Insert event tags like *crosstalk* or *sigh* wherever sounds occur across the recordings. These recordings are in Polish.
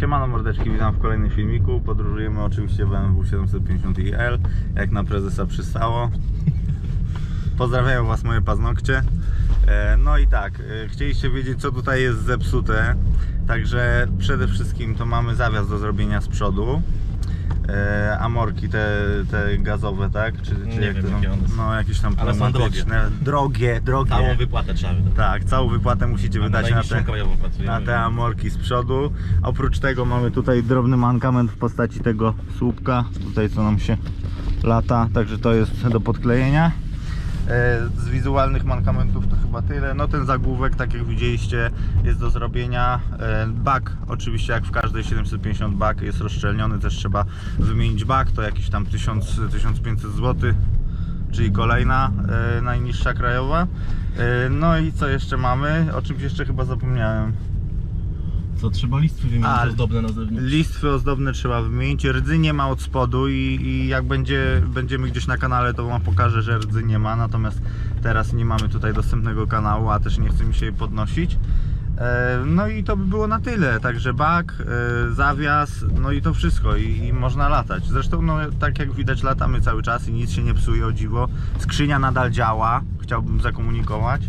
Siemano mordeczki, witam w kolejnym filmiku. Podróżujemy oczywiście BMW 750iL, jak na prezesa przystało. Pozdrawiam Was moje paznokcie. E, No i tak, e, chcieliście wiedzieć co tutaj jest zepsute. Także przede wszystkim to mamy zawias do zrobienia z przodu. E, Amorki te, te gazowe, tak? Czy, czy Nie jak wiem, to, jakie one są. No jakieś tam Ale są pneumatyczne. Drogie, drogie. Całą wypłatę trzeba wydać. Tak, całą wypłatę musicie wydać na najniższą te, krajową pracujemy. na te amorki z przodu. Oprócz tego mamy tutaj drobny mankament w postaci tego słupka, tutaj co nam się lata, także to jest do podklejenia. E, Z wizualnych mankamentów to chyba tyle. No ten zagłówek, tak jak widzieliście, jest do zrobienia. E, Bak, oczywiście jak w każdej 750 bak jest rozszczelniony, też trzeba wymienić bak, to jakieś tam 1000-1500 zł czyli kolejna e, najniższa krajowa. No i co jeszcze mamy? O czymś jeszcze chyba zapomniałem. Co trzeba listwy wymienić A, ozdobne na zewnątrz. Listwy ozdobne trzeba wymienić. Rdzy nie ma od spodu i, i jak będzie, będziemy gdzieś na kanale, to wam pokażę, że rdzy nie ma. Natomiast teraz nie mamy tutaj dostępnego kanału, a też nie chce mi się jej podnosić. E, No i to by było na tyle. Także bak, e, zawias, no i to wszystko i, i można latać. Zresztą no, tak jak widać latamy cały czas i nic się nie psuje o dziwo. Skrzynia nadal działa, chciałbym zakomunikować.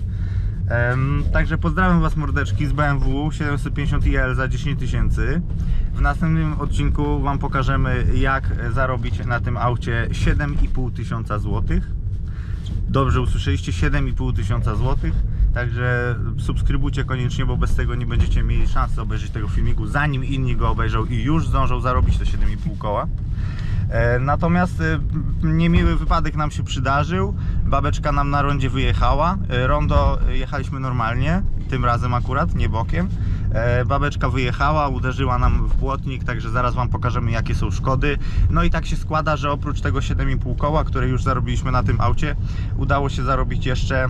Em, Także pozdrawiam Was mordeczki z BMW 750iL za 10 tysięcy. W następnym odcinku Wam pokażemy jak zarobić na tym aucie 7,5 tysiąca złotych. Dobrze usłyszeliście, 7,5 tysiąca złotych. Także subskrybujcie koniecznie, bo bez tego nie będziecie mieli szansy obejrzeć tego filmiku, zanim inni go obejrzą i już zdążą zarobić te 7,5 koła. E, Natomiast e, niemiły wypadek nam się przydarzył. Babeczka nam na rondzie wyjechała. E, Rondo e, jechaliśmy normalnie, tym razem akurat, nie bokiem. E, Babeczka wyjechała, uderzyła nam w płotnik, także zaraz Wam pokażemy jakie są szkody. No i tak się składa, że oprócz tego 7,5 koła, które już zarobiliśmy na tym aucie, udało się zarobić jeszcze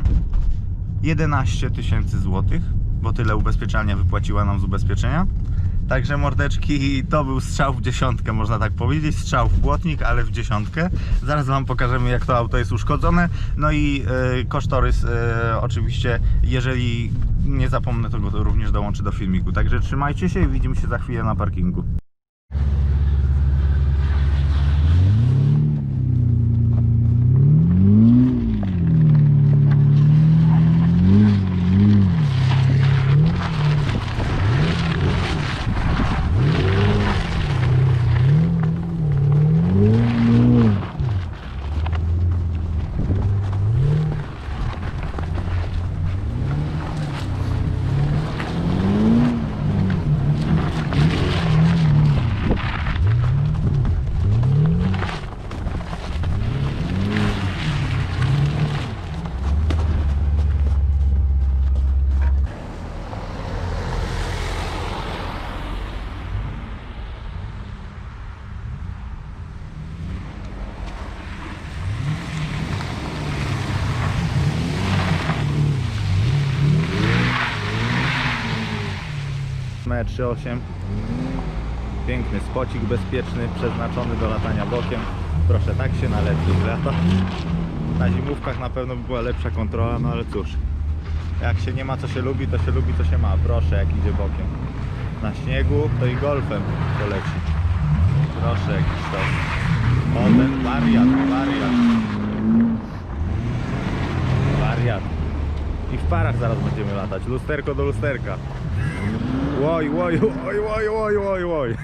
11 tysięcy złotych, bo tyle ubezpieczalnia wypłaciła nam z ubezpieczenia. Także mordeczki, to był strzał w dziesiątkę, można tak powiedzieć. Strzał w błotnik, ale w dziesiątkę. Zaraz Wam pokażemy, jak to auto jest uszkodzone. No i e, kosztorys, e, oczywiście, jeżeli nie zapomnę, to go również dołączę do filmiku. Także trzymajcie się i widzimy się za chwilę na parkingu. Metr 3,8 Piękny spocik bezpieczny, przeznaczony do latania bokiem. Proszę, tak się na lata. Na zimówkach na pewno by była lepsza kontrola, no ale cóż. Jak się nie ma co się lubi, to się lubi co się ma. Proszę, jak idzie bokiem. Na śniegu to i golfem poleci. Proszę, jakiś to. O, ten wariat, wariat. Wariat. I w parach zaraz będziemy latać. Lusterko do lusterka. Łoj, łoj, łoj, łoj, łoj, łoj, łoj.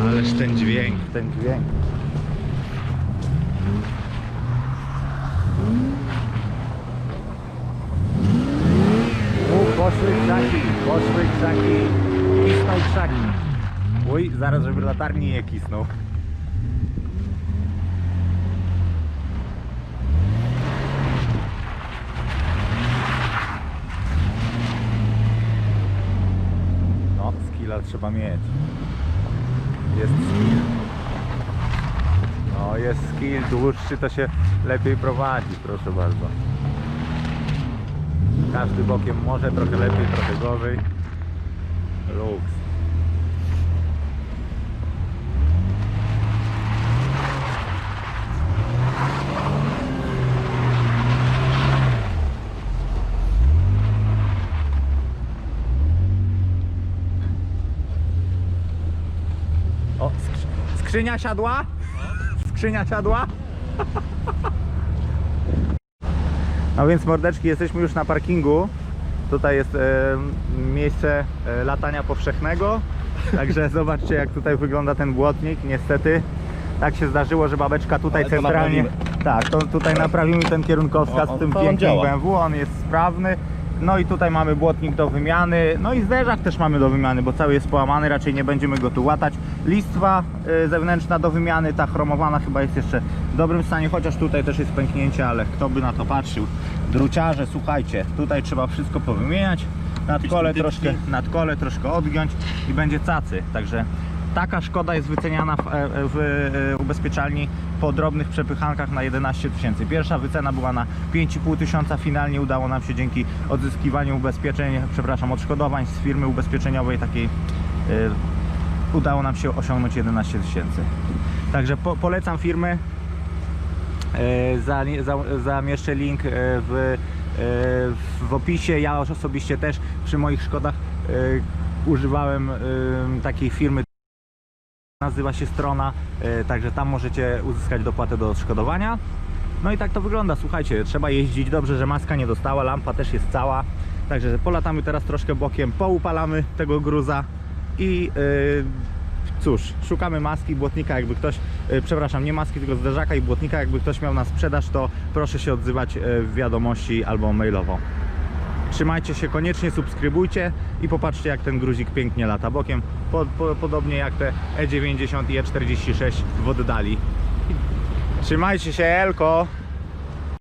Ależ ten dźwięk, ten dźwięk. U, poszły krzaki, poszły krzaki, kisną krzaki. Oj, zaraz żeby latarni nie kisnął. No, skilla trzeba mieć. Jest skill. No, jest skill, dłuższy to się lepiej prowadzi, proszę bardzo. Każdy bokiem może, trochę lepiej, trochę gorzej. Lux. Skrzynia siadła? Skrzynia siadła? *laughs* No więc mordeczki, jesteśmy już na parkingu. Tutaj jest e, miejsce e, latania powszechnego. Także *laughs* zobaczcie jak tutaj wygląda ten błotnik. Niestety tak się zdarzyło, że babeczka tutaj Ale to centralnie. naprawimy. Tak, to tutaj naprawimy ten kierunkowskaz O, w tym to on pięknym działa. BMW, on jest sprawny. No i tutaj mamy błotnik do wymiany, no i zderzak też mamy do wymiany, bo cały jest połamany, raczej nie będziemy go tu łatać. Listwa y, zewnętrzna do wymiany, ta chromowana chyba jest jeszcze w dobrym stanie, chociaż tutaj też jest pęknięcie, ale kto by na to patrzył. Druciarze, słuchajcie, tutaj trzeba wszystko powymieniać, nadkole troszkę, nadkole troszkę odgiąć i będzie cacy, także taka szkoda jest wyceniana w, e, w e, ubezpieczalni po drobnych przepychankach na 11 tysięcy. Pierwsza wycena była na 5,5 tysiąca, finalnie udało nam się dzięki odzyskiwaniu ubezpieczeń, przepraszam, odszkodowań z firmy ubezpieczeniowej takiej e, udało nam się osiągnąć 11 tysięcy. Także po, polecam firmy. E, za, za, zamieszczę link e, w, e, w opisie. Ja osobiście też przy moich szkodach e, używałem e, takiej firmy. Nazywa się strona, e, także tam możecie uzyskać dopłatę do odszkodowania. No i tak to wygląda. Słuchajcie, trzeba jeździć dobrze, że maska nie dostała, lampa też jest cała. Także polatamy teraz troszkę bokiem, poupalamy tego gruza i yy, cóż, szukamy maski, błotnika, jakby ktoś, yy, przepraszam, nie maski, tylko zderzaka i błotnika, jakby ktoś miał na sprzedaż, to proszę się odzywać w wiadomości albo mailowo. Trzymajcie się, koniecznie subskrybujcie i popatrzcie jak ten gruzik pięknie lata bokiem, po, po, podobnie jak te E90 i E46 w oddali. Trzymajcie się, Elko!